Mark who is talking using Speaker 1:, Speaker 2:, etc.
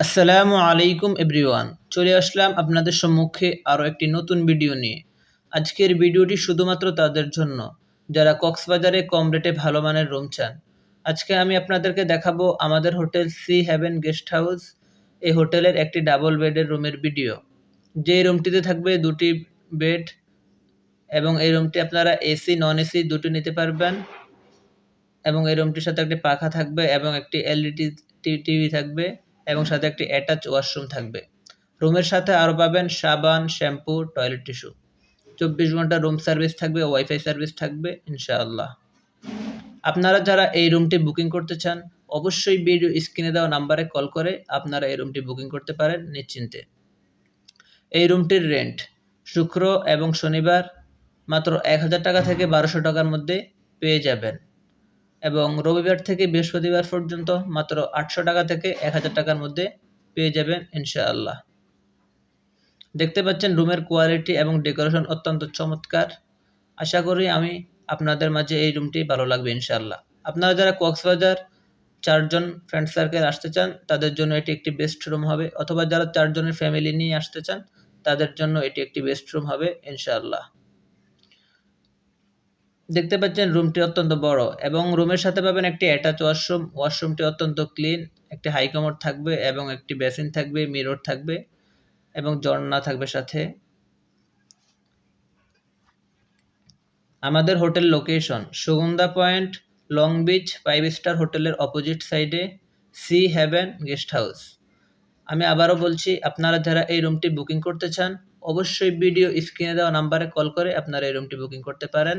Speaker 1: আসসালামু আলাইকুম এভরিওয়ান। চলে আসলাম আপনাদের সম্মুখে আরও একটি নতুন ভিডিও নিয়ে। আজকের ভিডিওটি শুধুমাত্র তাদের জন্য। যারা কক্সবাজারে কম রেটে ভালো মানের রুম চান, আজকে আমি আপনাদেরকে দেখাবো আমাদের hotel sea haven guest house. এই হোটেলের একটি ডাবল বেডের রুমের ভিডিও। যে রুমটিতে থাকবে দুটি বেড এবং এই রুমটি আপনারা এসি নন এসি দুটি নিতে পারবেন। এবং এই রুমটির সাথে একটি পাখা থাকবে এবং একটি এলইডি টিভি থাকবে। এবং সাথে একটি অ্যাটাচ ওয়াশরুম থাকবে। রুমের সাথে আরও পাবেন সাবান শ্যাম্পু টয়লেট টিস্যু চব্বিশ ঘণ্টা রুম সার্ভিস থাকবে ওয়াইফাই সার্ভিস থাকবে, ইনশাআল্লাহ। আপনারা যারা এই রুমটি বুকিং করতে চান, অবশ্যই ভিডিও স্ক্রিনে দেওয়া নাম্বারে কল করে আপনারা এই রুমটি বুকিং করতে পারেন নিশ্চিন্তে। এই রুমটির রেন্ট শুক্র এবং শনিবার মাত্র এক হাজার টাকা থেকে বারোশো টাকার মধ্যে পেয়ে যাবেন। এবং রবিবার থেকে বৃহস্পতিবার পর্যন্ত মাত্র আটশো টাকা থেকে এক হাজার টাকার মধ্যে পেয়ে যাবেন ইনশাআল্লাহ। দেখতে পাচ্ছেন রুমের কোয়ালিটি এবং ডেকোরেশন অত্যন্ত চমৎকার। আশা করি আমি আপনাদের মাঝে এই রুমটি ভালো লাগবে ইনশাআল্লাহ। আপনারা যারা কক্সবাজার চারজন ফ্রেন্ড সার্কেল আসতে চান, তাদের জন্য এটি একটি বেস্ট রুম হবে। অথবা যারা চারজনের ফ্যামিলি নিয়ে আসতে চান, তাদের জন্য এটি একটি বেস্ট রুম হবে ইনশাআল্লাহ। দেখতে পাচ্ছেন রুমটি অত্যন্ত বড় এবং রুমের সাথে পাবেন একটি অ্যাটাচ ওয়াশরুম ওয়াশরুমটি অত্যন্ত ক্লিন একটি হাই কমোড থাকবে এবং একটি বেসিন থাকবে মিরর থাকবে এবং ঝর্ণা থাকবে সাথে। আমাদের hotel location Sugandha point, long beach five star হোটেলের অপোজিট সাইডে সি হ্যাভেন গেস্ট হাউস আমি আবারও বলছি, আপনারা যারা এই রুমটি বুকিং করতে চান, অবশ্যই ভিডিও স্ক্রিনে দেওয়া নাম্বারে কল করে আপনারা এই রুমটি বুকিং করতে পারেন।